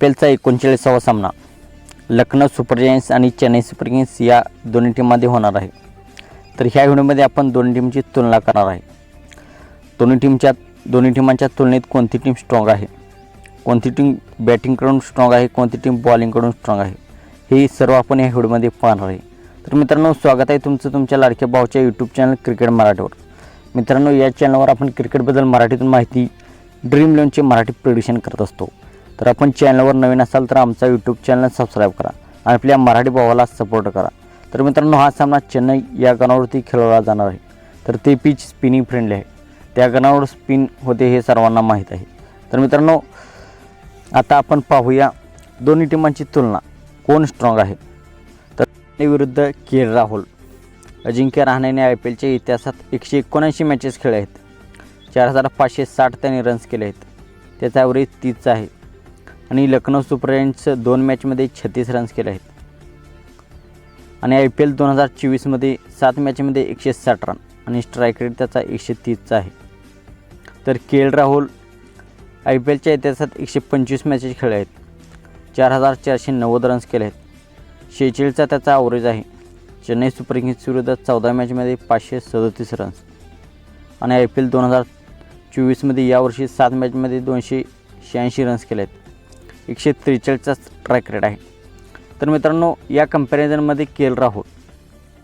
P एलचा एकोणचाळीसावा सामना. Lucknow super giants आणि Chennai super Kings या दोन्ही टीममध्ये होणार आहे. तर ह्या व्हिडिओमध्ये आपण दोन्ही टीमची तुलना करणार आहे. दोन्ही टीमच्या दोन्ही टीमांच्या तुलनेत कोणती टीम स्ट्रॉंग आहे? कोणती टीम बॅटिंगकडून स्ट्रॉंग आहे? कोणती टीम बॉलिंगकडून स्ट्रॉंग आहे? हे सर्व आपण या व्हिडिओमध्ये पाहणार आहे. तर मित्रांनो स्वागत आहे तुमचं तुमच्या लाडक्या भाऊच्या यूट्यूब चॅनल क्रिकेट मराठीवर. मित्रांनो या चॅनलवर आपण क्रिकेटबद्दल मराठीतून माहिती ड्रीम इलेवनचे मराठी प्रिडिक्शन करत असतो. तर आपण चॅनलवर नवीन असाल तर आमचा यूट्यूब चॅनल सबस्क्राईब करा आणि आपल्या मराठी भावाला सपोर्ट करा. तर मित्रांनो हा सामना चेन्नई या गणावरती खेळवला जाणार आहे. तर ते पिच स्पिनिंग फ्रेंडली आहे. त्या गणावर स्पिन होते हे सर्वांना माहीत आहे. तर मित्रांनो आता आपण पाहूया दोन्ही टीमांची तुलना. कोण स्ट्रॉंग आहे? तर विरुद्ध के एल राहुल. अजिंक्य रहाणेने आय पी एलच्या इतिहासात एकशे एकोणऐंशी मॅचेस खेळले आहेत. चार हजार पाचशे साठ त्यांनी रन्स केले आहेत. त्याचा ॲव्हरेज तीच आहे. आणि लखनौ सुपर जायंट्स दोन मॅचमध्ये छत्तीस रन्स केले आहेत. आणि आय पी एल दोन हजार चोवीसमध्ये सात मॅचमध्ये एकशे साठ रन आणि स्ट्राईक रेट त्याचा एकशे तीसचा आहे. तर K L Rahul I P एलच्या इतिहासात एकशे पंचवीस मॅचेस खेळले आहेत. चार हजार चारशे नव्वद रन्स केले आहेत. शेहेचाळीसचा त्याचा ॲव्हरेज आहे. चेन्नई सुपर किंग्स विरुद्ध चौदा मॅचमध्ये पाचशे सदतीस रन्स आणि आय पी एल दोन हजार चोवीसमध्ये यावर्षी सात मॅचमध्ये दोनशे शहाऐंशी रन्स केले आहेत. एकशे त्रेचाळीसचा ट्रॅक रेट आहे. तर मित्रांनो या कंपॅरिझनमध्ये के एल राहुल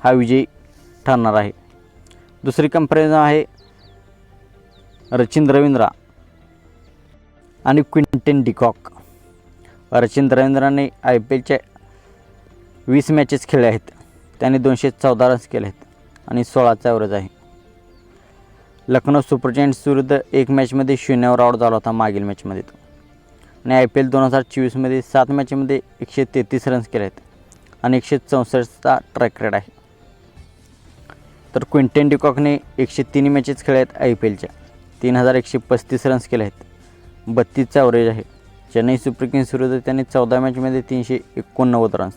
हा विजयी ठरणार आहे. दुसरी कंपॅरिझन आहे रचिन रवींद्रा आणि क्विंटेन डिकॉक रचिन रवींद्राने आय पी एलच्या वीस मॅचेस खेळले आहेत. त्याने दोनशे चौदा रन्स केले आहेत आणि सोळाचा ॲव्हरेज आहे. लखनौ सुपर जायंट्स विरुद्ध एक मॅचमध्ये शून्यावर आउट झाला होता मागील मॅचमध्ये तो. आणि आय पी एल दोन हजार चोवीसमध्ये सात मॅचमध्ये एकशे तेहतीस रन्स केले आहेत आणि एकशे चौसष्टचा ट्रॅक रेड आहे. तर क्विंटन डिकॉकने एकशे तीन मॅचेस खेळले आहेत आय पी एलच्या. तीन हजार एकशे पस्तीस रन्स केले आहेत. बत्तीसचा अवरेज आहे. चेन्नई सुपर किंग्स विरुद्ध त्यांनी चौदा मॅचमध्ये तीनशे एकोणनव्वद रन्स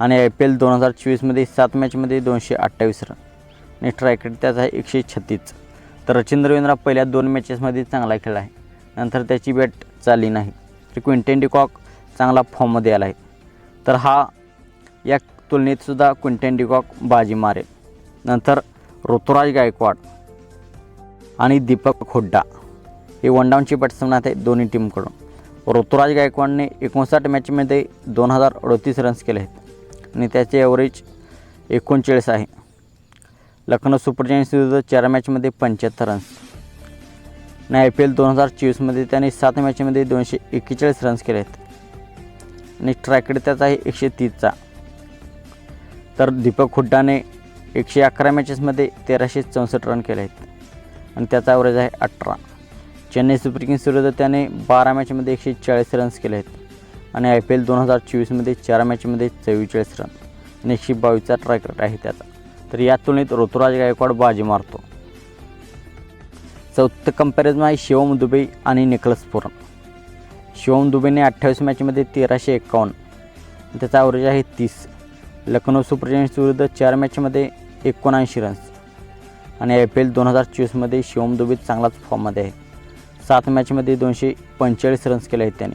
आणि आय पी एल दोन हजार चोवीसमध्ये सात मॅचमध्ये दोनशे अठ्ठावीस रन आणि ट्रॅक रेट त्याचा आहे एकशे छत्तीस. तर रचिन रवींद्र पहिल्या दोन मॅचेसमध्ये चांगला खेळला आहे. नंतर त्याची बॅट चालली नाही. तर क्विंटेन डिकॉक चांगला फॉर्ममध्ये आला आहे तर हा या तुलनेतसुद्धा क्विंटेन डिकॉक बाजी मारेल. नंतर ऋतुराज गायकवाड आणि दीपक हुड्डा हे वन डाऊनचे बॅट्समन आहेत दोन्ही टीमकडून ऋतुराज गायकवाडने एकोणसाठ मॅचमध्ये दोन हजार अडतीस रन्स केले आहेत आणि त्याचे ॲव्हरेज एकोणचाळीस आहे. लखनौ सुपर जायंट्स विरुद्ध चार मॅचमध्ये पंच्याहत्तर रन्स आणि आय पी एल दोन हजार चोवीसमध्ये त्याने सात मॅचमध्ये दोनशे एक्केचाळीस रन्स केले आहेत आणि स्ट्राईक त्याचा आहे एकशे तीसचा. तर दीपक हुड्डाने एकशे अकरा मॅचेसमध्ये तेराशे चौसष्ट रन केले आहेत आणि त्याचा ॲव्हरेज आहे अठरा. चेन्नई सुपर किंग्स विरुद्ध त्याने बारा मॅचमध्ये एकशे चाळीस रन्स केले आहेत आणि आय पी एल दोन हजार चोवीसमध्ये चार मॅचमध्ये चव्वेचाळीस रन आणि एकशे बावीसचा ट्रॅक आहे त्याचा. तर या तुलनेत ऋतुराज गायकवाड बाजी मारतो. चौथं कंपॅरिझन आहे शिवम दुबे आणि निकलस पुरम. शिवम दुबेने अठ्ठावीस मॅचमध्ये तेराशे एक्कावन्न त्याचा ॲव्हरेज आहे तीस. लखनौ सुपर जायंट्स विरुद्ध चार मॅचमध्ये एकोणऐंशी रन्स आणि आय पी एल दोन हजार चोवीसमध्ये शिवम दुबे चांगलाच फॉर्ममध्ये आहे. सात मॅचमध्ये दोनशे पंचेचाळीस रन्स केले आहेत त्याने.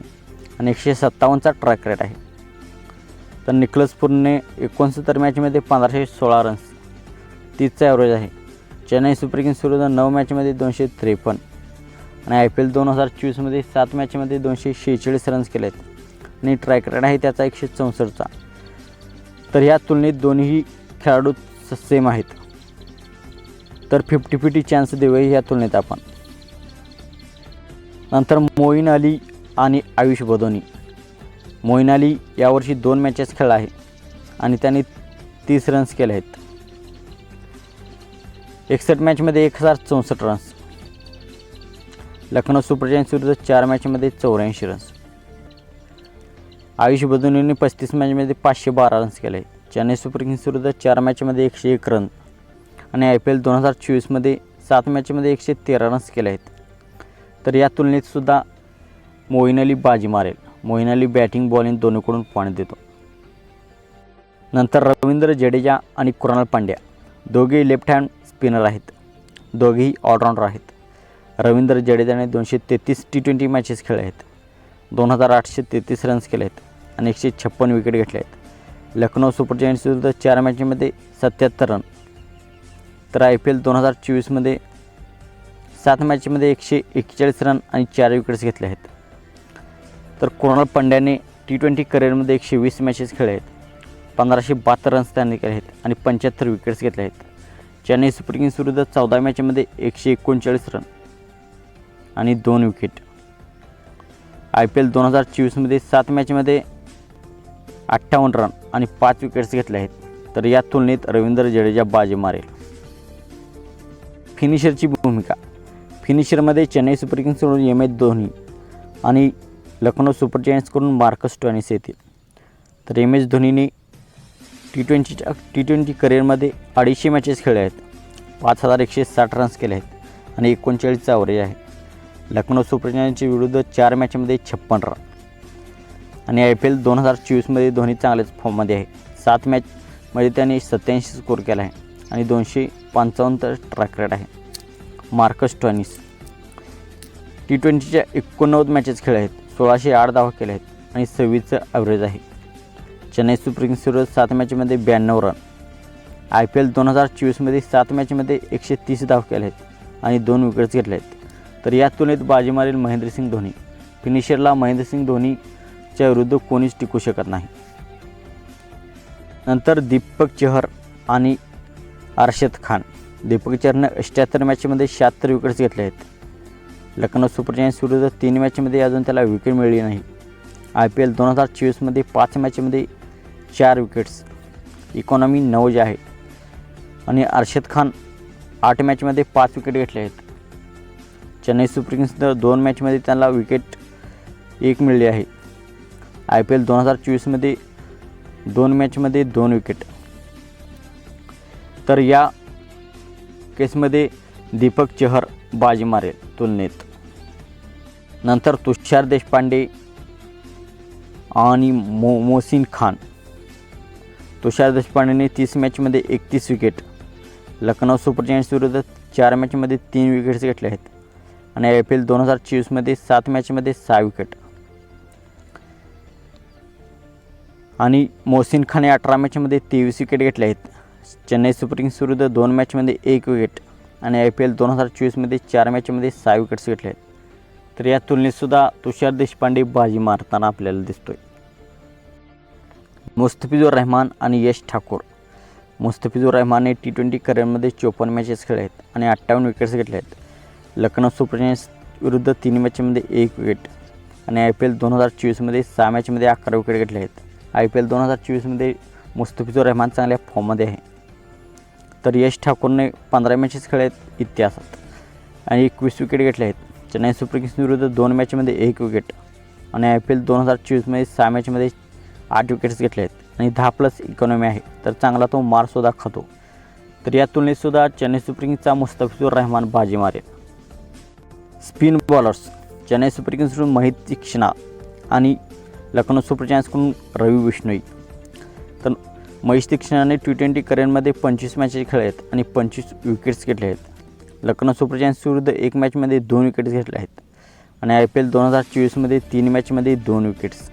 आणि एकशे सत्तावन्नचा ट्रॅक रेट आहे. तर निकलस पूरने एकोणसत्तर मॅचमध्ये पंधराशे सोळा रन्स तीसचा ॲव्हरेज आहे. चेन्नई सुपर किंग्स विरुद्ध नऊ मॅचमध्ये दोनशे त्रेपन्न. आणि आय पी एल दोन हजार चोवीसमध्ये सात मॅचमध्ये दोनशे शेहेचाळीस रन्स केले आहेत आणि ट्रॅक आहे त्याचा एकशे चौसष्टचा. तर ह्या तुलनेत दोन्ही खेळाडू सेम आहेत. तर फिफ्टी फिफ्टी चान्स देऊया ह्या तुलनेत आपण. नंतर मोईन अली आणि आयुष बदोनी मोईन अली यावर्षी दोन मॅचेस खेळला आहे. आणि त्याने तीस रन्स केले आहेत. एकसष्ट मॅचमध्ये एक हजार चौसष्ट रन्स लखनौ सुपर जायंट्स विरुद्ध चार मॅचमध्ये चौऱ्याऐंशी रन्स आयुष बदोनीने पस्तीस मॅचमध्ये पाचशे बारा रन्स केले. चेन्नई सुपर किंग्स विरुद्ध चार मॅचमध्ये एकशे एक रन आणि आय पी एल दोन हजार चोवीसमध्ये सात मॅचमध्ये एकशे तेरा रन्स केले आहेत. तर या तुलनेतसुद्धा मोईन अली बाजी मारेल. मोईन अली बॅटिंग बॉलिंग दोन्हीकडून पॉईंट देतो. नंतर रवींद्र जडेजा आणि कुणाल पांड्या. दोघेही लेफ्ट हँड स्पिनर आहेत. दोघेही ऑलराऊंडर आहेत. रवींद्र जडेजाने दोनशे तेहतीस टी ट्वेंटी मॅचेस खेळले आहेत. दोन हजार आठशे तेहतीस रन्स केले आहेत आणि एकशे छप्पन विकेट घेतले आहेत. लखनौ सुपर जायंट्सविरुद्ध चार मॅचमध्ये सत्याहत्तर रन तर आय पी एल दोन हजार चोवीसमध्ये सात मॅचमध्ये एकशे एक्केचाळीस रन आणि चार विकेट्स घेतले आहेत. तर कुणाल पंड्याने टी ट्वेंटी करिअरमध्ये एकशे वीस मॅचेस खेळले आहेत. पंधराशे बहात्तर रन्स त्यांनी केले आहेत आणि पंच्याहत्तर विकेट्स घेतले आहेत. चेन्नई सुपर किंग्स विरुद्ध चौदा मॅचमध्ये एकशे एकोणचाळीस रन आणि दोन विकेट. आय पी एल दोन हजार चोवीसमध्ये सात मॅचमध्ये अठ्ठावन्न रन आणि पाच विकेट्स घेतले आहेत. तर या तुलनेत रवींद्र जडेजा बाजी मारेल. फिनिशरची भूमिका. फिनिशरमध्ये चेन्नई सुपर किंग्सकडून एम एस धोनी आणि लखनौ सुपर जायंट्सकडून मार्कस टॉनिस येतील. तर एम एस धोनीने टी ट्वेंटीच्या टी ट्वेंटी करिअरमध्ये अडीचशे मॅचेस खेळले आहेत. पाच हजार एकशे साठ रन्स केले आहेत आणि एकोणचाळीसचा अवरेज आहे. लखनौ सुपर जायंट्सच्या विरुद्ध चार मॅचमध्ये छप्पन रन आणि आय पी एल दोन हजार चोवीसमध्ये धोनी चांगल्याच फॉर्ममध्ये आहे. सात मॅचमध्ये त्याने सत्याऐंशी स्कोर केला आहे आणि दोनशे पंचावन्न ट्रॅक रेट आहे. Marcus Stoinis. टी ट्वेंटीच्या एकोणनव्वद मॅचेस खेळल्या आहेत. सोळाशे आठ धावा केले आहेत आणि सव्वीसचं ॲव्हरेज आहे. चेन्नई सुपर किंग्स विरुद्ध सात मॅचमध्ये ब्याण्णव रन. आय पी एल दोन हजार चोवीसमध्ये सात मॅचमध्ये एकशे तीस धाव केले आहेत आणि दोन विकेट्स घेतले आहेत तर या तुलनेत बाजी मारेल महेंद्रसिंग धोनी फिनिशरला महेंद्रसिंग धोनीच्या विरुद्ध कोणीच टिकू शकत नाही. नंतर दीपक चहर आणि अर्षद खान. दीपक चहरनं अठ्याहत्तर मॅचमध्ये शहात्तर विकेट्स घेतले आहेत लखनौ सुपर जायंट्स विरुद्ध तीन मॅचमध्ये अजून त्याला विकेट मिळली नाही. आय पी एल दोन हजार चोवीसमध्ये पाच मॅचमध्ये चार विकेट्स इकॉनॉमी नऊ जे आहे. आणि अर्षद खान आठ मॅचमध्ये पाच विकेट घेतले आहेत. चेन्नई सुपर किंग्सनं दोन मॅचमध्ये त्यांना विकेट एक मिळली आहे. आय पी एल दोन हजार चोवीसमध्ये दोन मॅचमध्ये दोन विकेट तर या केसमध्ये दीपक चहर बाजी मारेल तुलनेत. नंतर तुषार देशपांडे आणि मो मोसिन खान. तुषार देशपांडेने तीस मॅचमध्ये एकतीस विकेट लखनौ सुपर जायंट्स विरुद्ध चार मॅचमध्ये तीन विकेट्स घेतले आहेत आणि आय पी एल दोन हजार चोवीसमध्ये सात मॅचमध्ये सहा विकेट. आणि मोहसिन खाने अठरा मॅचमध्ये तेवीस विकेट घेतले आहेत. चेन्नई सुपर किंग्स विरुद्ध दोन मॅचमध्ये एक विकेट आणि आय पी एल दोन हजार चोवीसमध्ये चार मॅचमध्ये सहा विकेट्स घेतले आहेत. तर या तुलनेतसुद्धा तुषार देशपांडे बाजी मारताना आपल्याला दिसतोय. मुस्तफिजूर रहमान आणि यश ठाकूर. मुस्तफिजूर रहमानने टी ट्वेंटी करिअरमध्ये चोपन्न मॅचेस खेळले आहेत आणि अठ्ठावन्न विकेट्स घेतले आहेत लखनौ सुपर जायंट्स विरुद्ध तीन मॅचमध्ये एक विकेट आणि आय पी एल दोन हजार चोवीसमध्ये सहा मॅचमध्ये अकरा विकेट घेतले आहेत आय पी एल दोन हजार चोवीसमध्ये मुस्तफिजूर रहमान चांगल्या फॉर्ममध्ये आहे. तर यश ठाकूरने पंधरा मॅचेस खेळले आहेत इतिहासात आणि एकवीस विकेट घेतले आहेत चेन्नई सुपर किंग्स विरुद्ध दोन मॅचमध्ये एक विकेट आणि आय पी एल दोन हजार चोवीसमध्ये सहा मॅचमध्ये आठ विकेट्स घेतले आहेत आणि दहा प्लस इकॉनॉमी आहे. तर चांगला तो मारसुद्धा खातो. तर या तुलनेतसुद्धा चेन्नई सुपर किंग्सचा मुस्तफिजूर रहमान बाजी मारेल. स्पिन बॉलर्स चेन्नई सुपर किंग्सकडून महित तीक्ष्णा आणि लखनौ सुपर जायंट्सकडून रवी विष्णोई तर महेश तीक्ष्णाने टी ट्वेंटी करिअरमध्ये पंचवीस मॅचेस खेळले आहेत आणि पंचवीस विकेट्स घेतले आहेत. लखनौ सुपर जायंट्स विरुद्ध एक मॅचमध्ये दोन विकेट्स घेतले आहेत. आणि आय पी एल दोन हजार चोवीसमध्ये तीन मॅचमध्ये दोन विकेट्स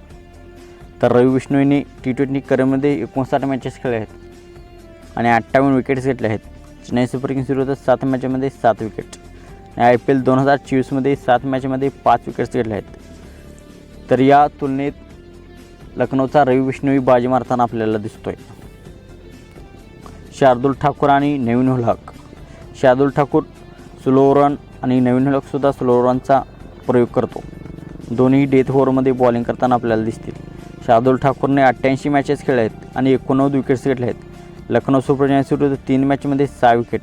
तर रवी बिश्नोईने टी ट्वेंटी करिअरमध्ये एकोणसाठ मॅचेस खेळले आहेत. आणि अठ्ठावन्न विकेट्स घेतले आहेत. चेन्नई सुपर किंग्स विरुद्ध सात मॅचमध्ये सात विकेट आणि आय पी एल दोन हजार चोवीसमध्ये सात मॅचमध्ये पाच विकेट्स घेतले आहेत. तर या तुलनेत लखनौचा रवी विष्णूही बाजी मारताना आपल्याला दिसतोय. शार्दुल ठाकूर आणि नवीन हुलहक शार्दुल ठाकूर स्लो रन आणि नवीन हुलकसुद्धा स्लो रनचा प्रयोग करतो. दोन्ही डेथ ओव्हरमध्ये बॉलिंग करताना आपल्याला दिसतील. शार्दुल ठाकूरने अठ्ठ्याऐंशी मॅचेस खेळले आहेत आणि एकोणनव्वद विकेट्स घेतले आहेत. लखनौ सुपर जायंट्स विरुद्ध तीन मॅचमध्ये सहा विकेट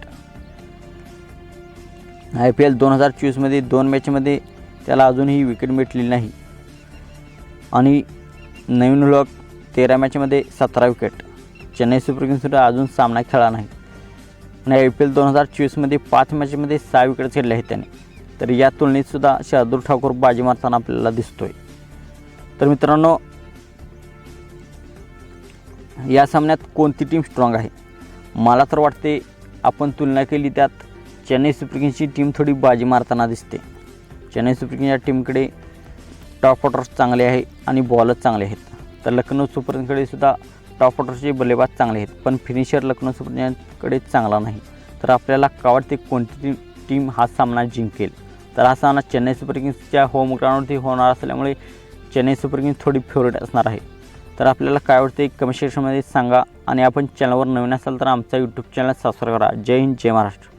आय पी एल दोन हजार चोवीसमध्ये दोन मॅचमध्ये त्याला अजूनही विकेट मिळालेली नाही. आणि नवीन हुलक तेरा मॅचमध्ये सतरा विकेट चेन्नई सुपर किंग्ससुद्धा अजून सामना खेळला नाही आणि आय पी एल दोन हजार चोवीसमध्ये पाच मॅचमध्ये सहा विकेट्स खेळले आहेत त्याने. तर या तुलनेतसुद्धा शार्दूल ठाकूर बाजी मारताना आपल्याला दिसतोय. तर मित्रांनो या सामन्यात कोणती टीम स्ट्रॉंग आहे? मला तर वाटते आपण तुलना केली त्यात चेन्नई सुपर किंग्सची टीम थोडी बाजी मारताना दिसते. चेन्नई सुपर किंग्स या टीमकडे टॉप ऑर्डर्स चांगले आहे आणि बॉलच चांगले आहेत. तर लखनौ सुपर किंग्सकडे सुद्धा टॉप ऑर्डरचे बल्लेबाज चांगले आहेत पण फिनिशर लखनौ सुपर किंग्सकडे चांगला नाही. तर आपल्याला का वाटते कोणती टीम हा सामना जिंकेल? तर हा सामना चेन्नई सुपर किंग्सच्या होम ग्राउंडवरती होणार असल्यामुळे चेन्नई सुपर किंग्स थोडी फेवरेट असणार आहे. तर आपल्याला काय वाटते कमेंट सेक्शनमध्ये सांगा आणि आपण चॅनलवर नवीन असाल तर आमचा यूट्यूब चॅनल सबस्क्राईब करा. जय हिंद जय महाराष्ट्र.